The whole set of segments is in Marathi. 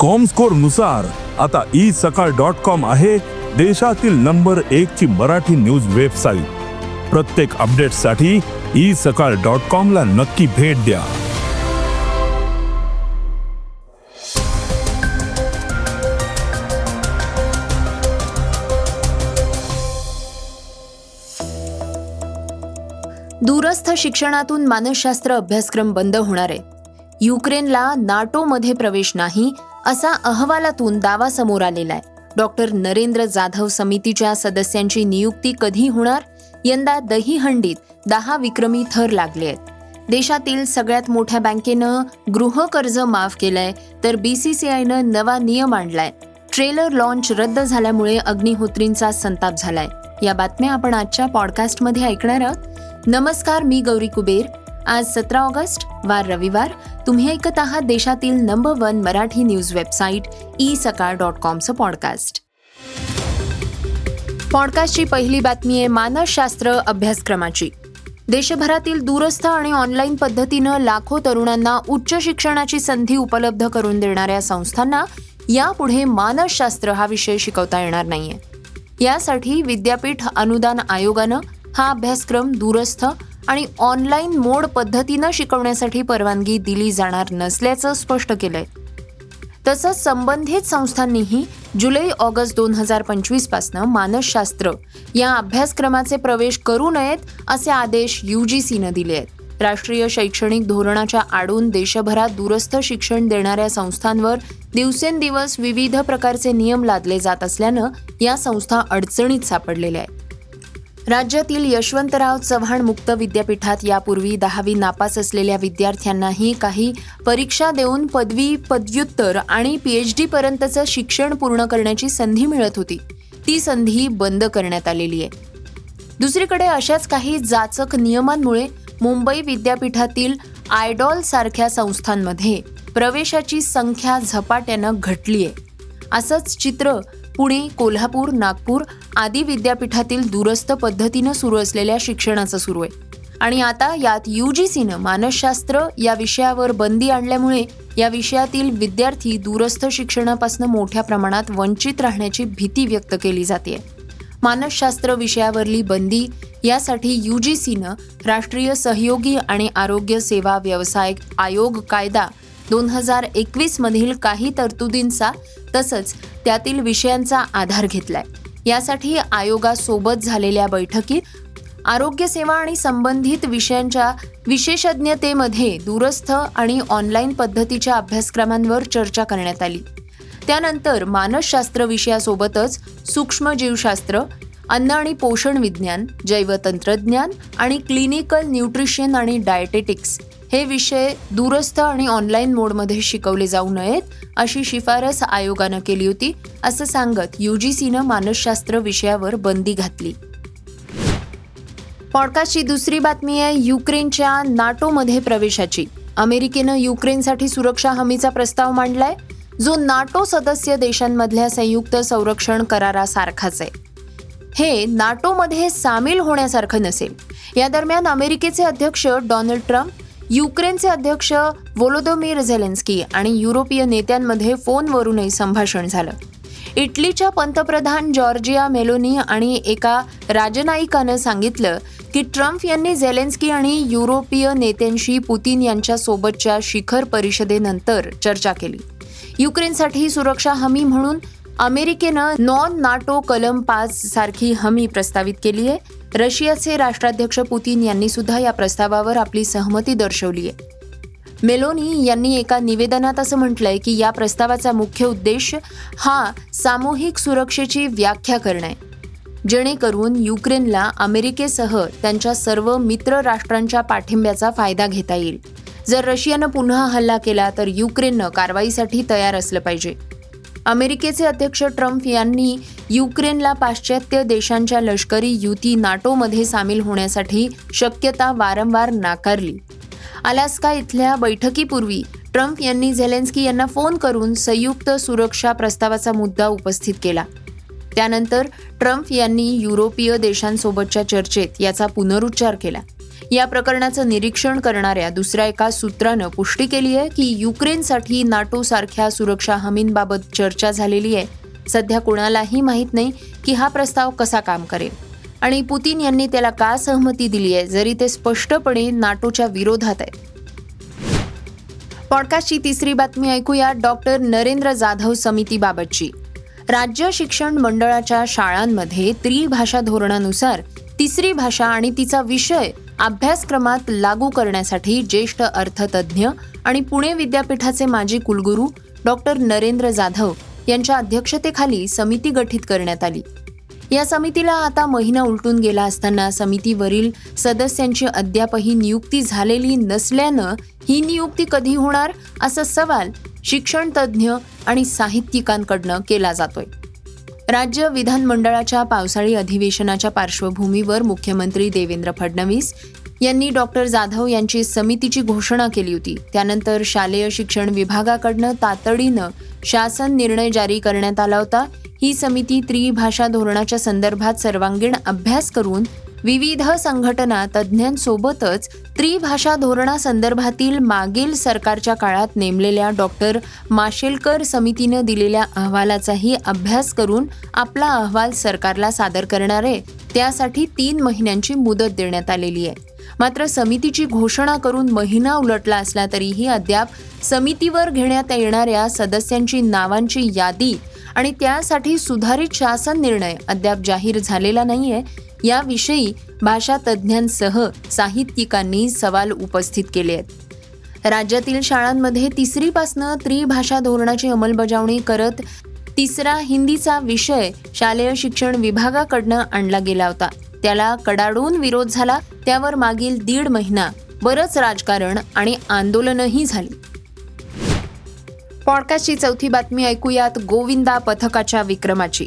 कॉमस्कोरनुसार आता ई सकाळ डॉट कॉम आहे देशातील नंबर एक ची मराठी न्यूज वेबसाईट प्रत्येक अपडेटसाठी ई सकाळ डॉट कॉम ला नक्की भेट द्या. दूरस्थ शिक्षणातून मानसशास्त्र अभ्यासक्रम बंद होणार आहे. युक्रेनला नाटोमध्ये प्रवेश नाही असा अहवालातून दावा समोर आलेला आहे. डॉक्टर नरेंद्र जाधव समितीच्या सदस्यांची नियुक्ती कधी होणार? यंदा दहीहंडीत दहा विक्रमी थर लागले आहेत. देशातील सगळ्यात मोठ्या बँकेनं गृहकर्ज माफ केलंय तर बीसीसीआयनं नवा नियम आणलाय. ट्रेलर लॉन्च रद्द झाल्यामुळे अग्निहोत्रींचा संताप झालाय. या बातम्या आपण आजच्या पॉडकास्टमध्ये ऐकणार आहोत. नमस्कार मी गौरी कुबेर. आज सतरा ऑगस्ट वार रविवार. तुम्ही ऐकत आहात देशातील number one Marathi news website e Sakal dot कॉमचं podcast पॉडकास्टची पहिली बातमी आहे मानसशास्त्र अभ्यासक्रमाची. देशभरातील दूरस्थ आणि ऑनलाईन पद्धतीनं लाखो तरुणांना उच्च शिक्षणाची संधी उपलब्ध करून देणाऱ्या संस्थांना यापुढे मानसशास्त्र हा विषय शिकवता येणार नाहीये. यासाठी विद्यापीठ अनुदान आयोगानं हा अभ्यासक्रम दूरस्थ आणि ऑनलाईन मोड पद्धतीनं शिकवण्यासाठी परवानगी दिली जाणार नसल्याचं स्पष्ट केलंय. तसंच संबंधित संस्थांनीही जुलै ऑगस्ट दोन हजार पंचवीसपासनं मानसशास्त्र या अभ्यासक्रमाचे प्रवेश करू नयेत असे आदेश यू जी सीनं दिले आहेत. राष्ट्रीय शैक्षणिक धोरणाच्या आडून देशभरात दूरस्थ शिक्षण देणाऱ्या संस्थांवर दिवसेंदिवस विविध प्रकारचे नियम लादले जात असल्यानं या संस्था अडचणीत सापडलेल्या आहेत. राज्यातील यशवंतराव चव्हाण मुक्त विद्यापीठात यापूर्वी दहावी नापास असलेल्या विद्यार्थ्यांनाही काही परीक्षा देऊन पदवी पदव्युत्तर आणि पीएच एच डीपर्यंतचं शिक्षण पूर्ण करण्याची संधी मिळत होती. ती संधी बंद करण्यात आलेली आहे. दुसरीकडे अशाच काही जाचक नियमांमुळे मुंबई विद्यापीठातील आयडॉल सारख्या संस्थांमध्ये प्रवेशाची संख्या झपाट्यानं घटली आहे असंच चित्र पुणे कोल्हापूर नागपूर आदी विद्यापीठातील दूरस्थ पद्धतीनं सुरू असलेल्या शिक्षणाचं सुरू आहे. आणि आता यात यू जी सीनं मानसशास्त्र या विषयावर बंदी आणल्यामुळे या विषयातील विद्यार्थी दूरस्थ शिक्षणापासून मोठ्या प्रमाणात वंचित राहण्याची भीती व्यक्त केली जाते मानसशास्त्र विषयावरली बंदी यासाठी यू जी सीनं राष्ट्रीय सहयोगी आणि आरोग्य सेवा व्यवसाय आयोग कायदा दोन हजार एकवीसमधील काही तरतुदींचा तसंच त्यातील विषयांचा आधार घेतलाय. यासाठी आयोगासोबत झालेल्या बैठकीत आरोग्य सेवा आणि संबंधित विषयांच्या विशेषज्ञतेमध्ये दूरस्थ आणि ऑनलाईन पद्धतीच्या अभ्यासक्रमांवर चर्चा करण्यात आली. त्यानंतर मानसशास्त्र विषयासोबतच सूक्ष्मजीवशास्त्र अन्न आणि पोषण विज्ञान जैवतंत्रज्ञान आणि क्लिनिकल न्यूट्रिशन आणि डायटेटिक्स हे विषय दूरस्थ आणि ऑनलाईन मोडमध्ये शिकवले जाऊ नयेत अशी शिफारस आयोगानं केली होती असं सांगत युजीसीनं मानसशास्त्र विषयावर बंदी घातली. पॉडकास्टची दुसरी बातमी आहे युक्रेनच्या नाटोमध्ये प्रवेशाची. अमेरिकेनं युक्रेनसाठी सुरक्षा हमीचा प्रस्ताव मांडलाय जो नाटो सदस्य देशांमधल्या संयुक्त संरक्षण करारासारखाच आहे. हे नाटोमध्ये सामील होण्यासारखं नसेल. या दरम्यान अमेरिकेचे अध्यक्ष डोनाल्ड ट्रम्प युक्रेनचे अध्यक्ष वोलोदोमीर झेलेन्स्की आणि युरोपीय नेत्यांमध्ये फोनवरूनही संभाषण झालं. इटलीच्या पंतप्रधान जॉर्जिया मेलोनी आणि एका राजनायिकानं सांगितलं की ट्रम्प यांनी झेलेन्स्की आणि युरोपीय नेत्यांशी पुतीन यांच्या सोबतच्या शिखर परिषदेनंतर चर्चा केली. युक्रेनसाठी सुरक्षा हमी म्हणून अमेरिकेनं नॉन नाटो कलम पाच सारखी हमी प्रस्तावित केली आहे. रशियाचे राष्ट्राध्यक्ष पुतीन यांनी सुद्धा या प्रस्तावावर आपली सहमती दर्शवली आहे. मेलोनी यांनी एका निवेदनात असं म्हटलंय की या प्रस्तावाचा मुख्य उद्देश हा सामूहिक सुरक्षेची व्याख्या करणं आहे. जेणेकरून युक्रेनला अमेरिकेसह त्यांच्या सर्व मित्र राष्ट्रांच्या पाठिंब्याचा फायदा घेता येईल. जर रशियानं पुन्हा हल्ला केला तर युक्रेननं कारवाईसाठी तयार असलं पाहिजे. अमेरिकेचे अध्यक्ष ट्रम्प यांनी युक्रेनला पाश्चात्य देशांच्या लष्करी युती नाटोमध्ये सामील होण्यासाठी शक्यता वारंवार नाकारली. अलास्का इथल्या बैठकीपूर्वी ट्रम्प यांनी झेलेन्स्की यांना फोन करून संयुक्त सुरक्षा प्रस्तावाचा मुद्दा उपस्थित केला. त्यानंतर ट्रम्प यांनी युरोपीय देशांसोबतच्या चर्चेत याचा पुनरुच्चार केला. या प्रकरणाचं निरीक्षण करणाऱ्या दुसऱ्या एका सूत्रानं पुष्टी केली आहे की युक्रेनसाठी नाटो सारख्या सुरक्षा हमींबाबत चर्चा झालेली आहे. सध्या कोणालाही माहीत नाही की हा प्रस्ताव कसा काम करेल. आणि पुतीन यांनी त्याला का सहमती दिली आहे जरी ते स्पष्टपणे नाटोच्या विरोधात आहे पॉडकास्टची तिसरी बातमी ऐकूया. डॉक्टर नरेंद्र जाधव समितीबाबतची. राज्य शिक्षण मंडळाच्या शाळांमध्ये त्रिभाषा धोरणानुसार तिसरी भाषा आणि तिचा विषय अभ्यासक्रमात लागू करण्यासाठी ज्येष्ठ अर्थतज्ज्ञ आणि पुणे विद्यापीठाचे माजी कुलगुरू डॉक्टर नरेंद्र जाधव यांच्या अध्यक्षतेखाली समिती गठीत करण्यात आली. या समितीला आता महिना उलटून गेला असताना समितीवरील सदस्यांची अद्यापही नियुक्ती झालेली नसल्यानं ही नियुक्ती कधी होणार असा सवाल शिक्षण तज्ज्ञ आणि साहित्यिकांकडनं केला जातोय. राज्य विधानमंडळाच्या पावसाळी अधिवेशनाच्या पार्श्वभूमीवर मुख्यमंत्री देवेंद्र फडणवीस यांनी डॉक्टर जाधव यांची समितीची घोषणा केली होती. त्यानंतर शालेय शिक्षण विभागाकडनं तातडीनं शासन निर्णय जारी करण्यात आला होता. ही समिती त्रिभाषा धोरणाच्या संदर्भात सर्वांगीण अभ्यास करून विविध संघटना तज्ज्ञांसोबतच त्रिभाषा धोरणासंदर्भातील मागील सरकारच्या काळात नेमलेल्या डॉक्टर माशेलकर समितीनं दिलेल्या अहवालाचाही अभ्यास करून आपला अहवाल सरकारला सादर करणार आहे. त्यासाठी तीन महिन्यांची मुदत देण्यात आलेली आहे. मात्र समितीची घोषणा करून महिना उलटला असला तरीही अद्याप समितीवर घेण्यात येणाऱ्या सदस्यांची नावांची यादी आणि त्यासाठी सुधारित शासन निर्णय अद्याप जाहीर झालेला नाहीये याविषयी भाषा तज्ज्ञांसह साहित्यिकांनी सवाल उपस्थित केले आहेत. राज्यातील शाळांमध्ये तिसरीपासनं त्रिभाषा धोरणाची अंमलबजावणी करत तिसरा हिंदीचा विषय शालेय शिक्षण विभागाकडनं आणला गेला होता. त्याला कडाडून विरोध झाला त्यावर मागील दीड महिना बरंच राजकारण आणि आंदोलनही झाली. पॉडकास्टची चौथी बातमी ऐकूयात गोविंदा पथकाच्या विक्रमाची.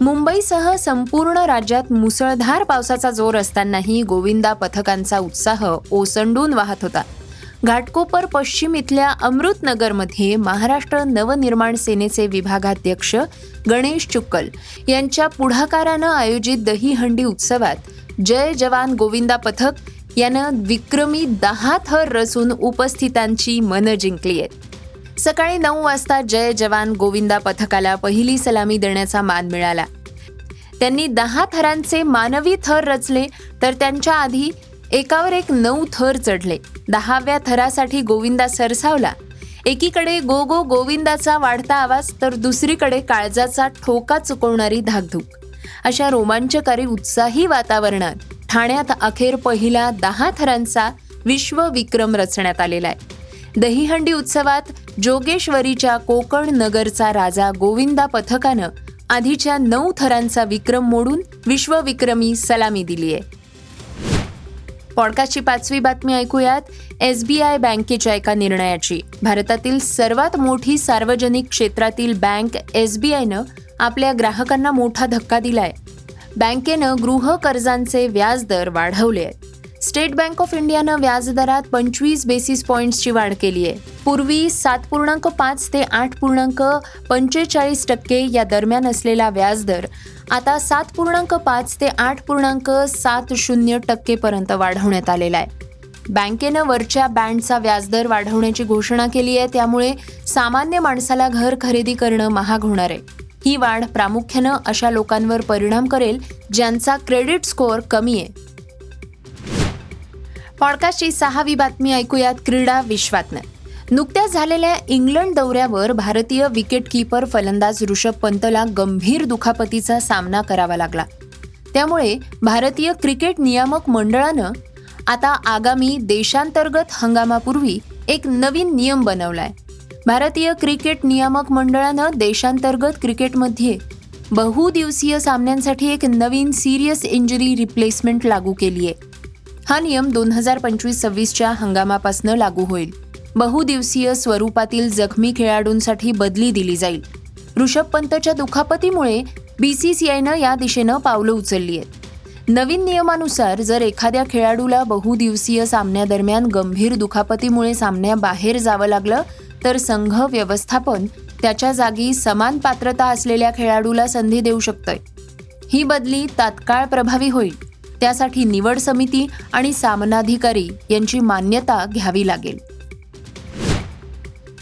मुंबईसह संपूर्ण राज्यात मुसळधार पावसाचा जोर असतानाही गोविंदा पथकांचा उत्साह ओसंडून वाहत होता. घाटकोपर पश्चिम इथल्या अमृतनगरमध्ये महाराष्ट्र नवनिर्माण सेनेचे विभागाध्यक्ष गणेश चुक्कल यांच्या पुढाकारानं आयोजित दहीहंडी उत्सवात जय जवान गोविंदा पथक यानं विक्रमी दहा थर रचून उपस्थितांची मनं जिंकली आहेत. सकाळी नऊ वाजता जय जवान गोविंदा पथकाला पहिली सलामी देण्याचा मान मिळाला. त्यांनी दहा थरांचे मानवी थर रचले तर त्यांच्या आधी एकावर एक नऊ थर चढले. दहाव्या थरासाठी गोविंदा सरसावला. एकीकडे गो गो गोविंदाचा वाढता आवाज तर दुसरीकडे काळजाचा ठोका चुकवणारी धाकधूक. अशा रोमांचकारी उत्साही वातावरणात ठाण्यात अखेर पहिला दहा थरांचा विश्वविक्रम रचण्यात आलेला आहे. दहीहंडी उत्सवात जोगेश्वरीच्या कोकण नगरचा राजा गोविंदा पथकानं आधीच्या नऊ थरांचा विक्रम मोडून विश्वविक्रमी सलामी दिली आहे. पॉडकास्टची पाचवी बातमी ऐकूयात. एस बी आय बँकेच्या एका निर्णयाची. भारतातील सर्वात मोठी सार्वजनिक क्षेत्रातील बँक एस बी आयनं आपल्या ग्राहकांना मोठा धक्का दिलाय. बँकेनं गृह कर्जांचे व्याजदर वाढवले आहेत. स्टेट बँक ऑफ इंडियानं व्याजदरात पंचवीस बेसिस पॉईंट्सची वाढ केली आहे. पूर्वी सात पूर्णांक पाच ते आठ पूर्णांक पंचेचाळीस टक्के या दरम्यान असलेला व्याजदर आता सात पूर्णांक पाच ते आठ पूर्णांक सात शून्य टक्केपर्यंत वाढवण्यात आलेला आहे. बँकेनं वरच्या बँडचा व्याजदर वाढवण्याची घोषणा केली आहे त्यामुळे सामान्य माणसाला घर खरेदी करणं महाग होणार आहे. ही वाढ प्रामुख्यानं अशा लोकांवर परिणाम करेल ज्यांचा क्रेडिट स्कोअर कमी आहे. पॉडकास्टची सहावी बातमी ऐकूयात क्रीडा विश्वातनं. नुकत्याच झालेल्या इंग्लंड दौऱ्यावर भारतीय विकेटकीपर फलंदाज ऋषभ पंतला गंभीर दुखापतीचा सामना करावा लागला. त्यामुळे भारतीय क्रिकेट नियामक मंडळानं आता आगामी देशांतर्गत हंगामापूर्वी एक नवीन नियम बनवलाय. भारतीय क्रिकेट नियामक मंडळानं देशांतर्गत क्रिकेटमध्ये बहुदिवसीय सामन्यांसाठी एक नवीन सिरियस इंजुरी रिप्लेसमेंट लागू केली आहे हा नियम दोन हजार पंचवीस सव्वीसच्या हंगामापासून लागू होईल. बहुदिवसीय स्वरूपातील जखमी खेळाडूंसाठी बदली दिली जाईल. ऋषभ पंतच्या दुखापतीमुळे बीसीसीआयनं या दिशेनं पावलं उचलली आहेत. नवीन नियमानुसार जर एखाद्या खेळाडूला बहुदिवसीय सामन्यादरम्यान गंभीर दुखापतीमुळे सामन्याबाहेर जावं लागलं तर संघ व्यवस्थापन त्याच्या जागी समान पात्रता असलेल्या खेळाडूला संधी देऊ शकतंय. ही बदली तात्काळ प्रभावी होईल. त्यासाठी निवड समिती आणि सामनाधिकारी यांची मान्यता घ्यावी लागेल.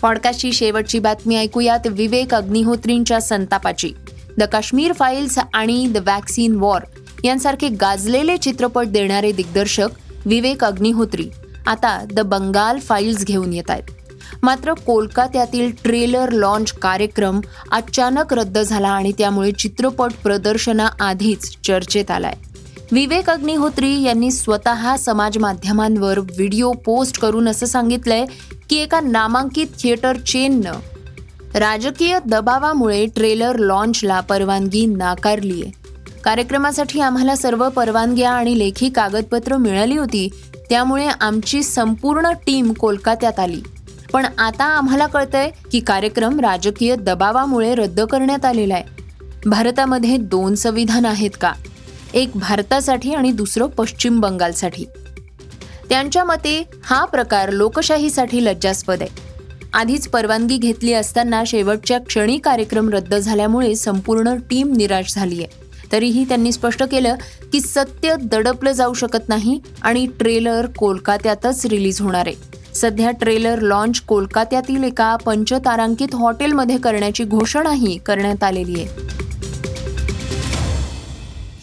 पॉडकास्टची शेवटची बातमी ऐकूयात विवेक अग्निहोत्रींच्या संतापाची. द काश्मीर फाईल्स आणि द वॅक्सिन वॉर यांसारखे गाजलेले चित्रपट देणारे दिग्दर्शक विवेक अग्निहोत्री आता द बंगाल फाईल्स घेऊन येत आहेत. मात्र कोलकात्यातील ट्रेलर लॉन्च कार्यक्रम अचानक रद्द झाला आणि त्यामुळे चित्रपट प्रदर्शनाआधीच चर्चेत आलाय. विवेक अग्निहोत्री यांनी स्वतः समाज माध्यमांवर व्हिडिओ पोस्ट करून असं सांगितलंय की एका नामांकित थिएटर चेननं राजकीय दबावामुळे ट्रेलर लॉन्चला परवानगी नाकारली आहे कार्यक्रमासाठी आम्हाला सर्व परवानग्या आणि लेखी कागदपत्र मिळाली होती त्यामुळे आमची संपूर्ण टीम कोलकात्यात आली. पण आता आम्हाला कळतंय की कार्यक्रम राजकीय दबावामुळे रद्द करण्यात आलेला आहे भारतामध्ये दोन संविधान आहेत का? एक भारतासाठी आणि दुसरं पश्चिम बंगालसाठी. त्यांच्या मते हा प्रकार लोकशाहीसाठी लज्जास्पद आहे. आधीच परवानगी घेतली असताना शेवटच्या क्षणी कार्यक्रम रद्द झाल्यामुळे संपूर्ण टीम निराश झाली आहे. तरीही त्यांनी स्पष्ट केलं की सत्य दडपलं जाऊ शकत नाही आणि ट्रेलर कोलकात्यातच रिलीज होणार आहे. सध्या ट्रेलर लॉन्च कोलकात्यातील एका पंचतारांकित हॉटेलमध्ये करण्याची घोषणाही करण्यात आलेली आहे.